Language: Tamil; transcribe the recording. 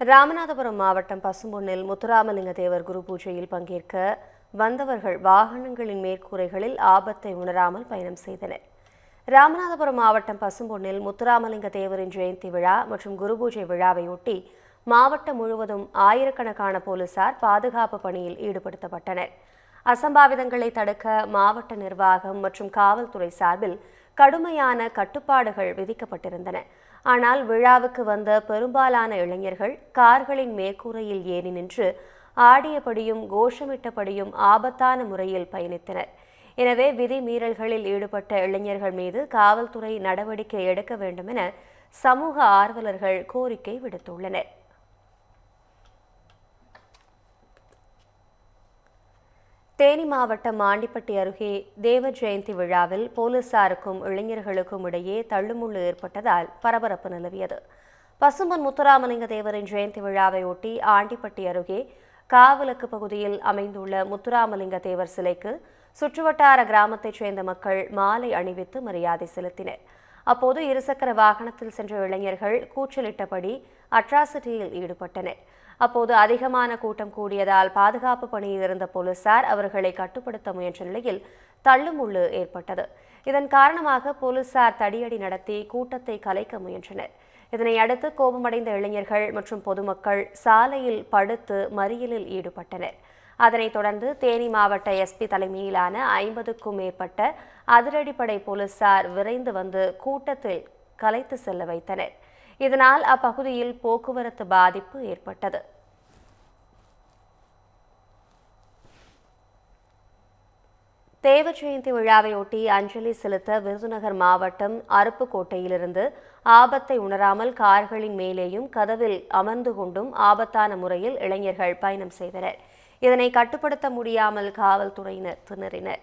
ராமநாதபுரம் மாவட்டம் பசும்பொன்னில் முத்துராமலிங்க தேவர் குரு பூஜையில் பங்கேற்க வந்தவர்கள் வாகனங்களின் மேற்கூரைகளில் ஆபத்தை உணராமல் பயணம் செய்தனர். ராமநாதபுரம் மாவட்டம் பசும்பொன்னில் முத்துராமலிங்க தேவரின் ஜெயந்தி விழா மற்றும் குரு பூஜை விழாவையொட்டி மாவட்டம் முழுவதும் ஆயிரக்கணக்கான போலீசார் பாதுகாப்பு பணியில் ஈடுபடுத்தப்பட்டனர். அசம்பாவிதங்களை தடுக்க மாவட்ட நிர்வாகம் மற்றும் காவல்துறை சார்பில் கடுமையான கட்டுப்பாடுகள் விதிக்கப்பட்டிருந்தன. ஆனால் விழாவுக்கு வந்த பெரும்பாலான இளைஞர்கள் கார்களின் மேற்கூரையில் ஏறி நின்று ஆடியபடியும் கோஷமிட்டபடியும் ஆபத்தான முறையில் பயணித்தனர். எனவே விதி மீறல்களில் ஈடுபட்ட இளைஞர்கள் மீது காவல்துறை நடவடிக்கை எடுக்க வேண்டும் என சமூக ஆர்வலர்கள் கோரிக்கை விடுத்துள்ளனர். தேனி மாவட்டம் ஆண்டிப்பட்டி அருகே தேவ ஜெயந்தி விழாவில் போலீசாருக்கும் இளைஞர்களுக்கும் இடையே தள்ளுமுள்ளு ஏற்பட்டதால் பரபரப்பு நிலவியது. பசும்பன் முத்துராமலிங்க தேவரின் ஜெயந்தி விழாவை ஒட்டி ஆண்டிப்பட்டி அருகே காவலுக்கு பகுதியில் அமைந்துள்ள முத்துராமலிங்க தேவர் சிலைக்கு சுற்றுவட்டார கிராமத்தைச் சேர்ந்த மக்கள் மாலை அணிவித்து மரியாதை செலுத்தினர். அப்போது இருசக்கர வாகனத்தில் சென்ற இளைஞர்கள் கூச்சலிட்டபடி அட்ராசிட்டியில் ஈடுபட்டனர். அப்போது அதிகமான கூட்டம் கூடியதால் பாதுகாப்பு பணியில் இருந்த போலீசார் அவர்களை கட்டுப்படுத்த முயன்ற நிலையில் தள்ளுமுள்ளு ஏற்பட்டது. இதன் காரணமாக போலீசார் தடியடி நடத்தி கூட்டத்தை கலைக்க முயன்றனர். இதனை அடுத்து கோபமடைந்த இளைஞர்கள் மற்றும் பொதுமக்கள் சாலையில் படுத்து மறியலில் ஈடுபட்டனர். அதனைத் தொடர்ந்து தேனி மாவட்ட எஸ்பி தலைமையிலான ஐம்பதுக்கும் மேற்பட்ட அதிரடிப்படை போலீசார் விரைந்து வந்து கூட்டத்தில் கலைத்து செல்ல வைத்தனர். இதனால் அப்பகுதியில் போக்குவரத்து பாதிப்பு ஏற்பட்டது. தேவ ஜெயந்தி விழாவையொட்டி அஞ்சலி செலுத்த விருதுநகர் மாவட்டம் அருப்புக்கோட்டையிலிருந்து ஆபத்தை உணராமல் கார்களின் மேலேயும் கதவில் அமர்ந்து கொண்டும் ஆபத்தான முறையில் இளைஞர்கள் பயணம் செய்தனர். இதனை கட்டுப்படுத்த முடியாமல் காவல்துறையினர் திணறினர்.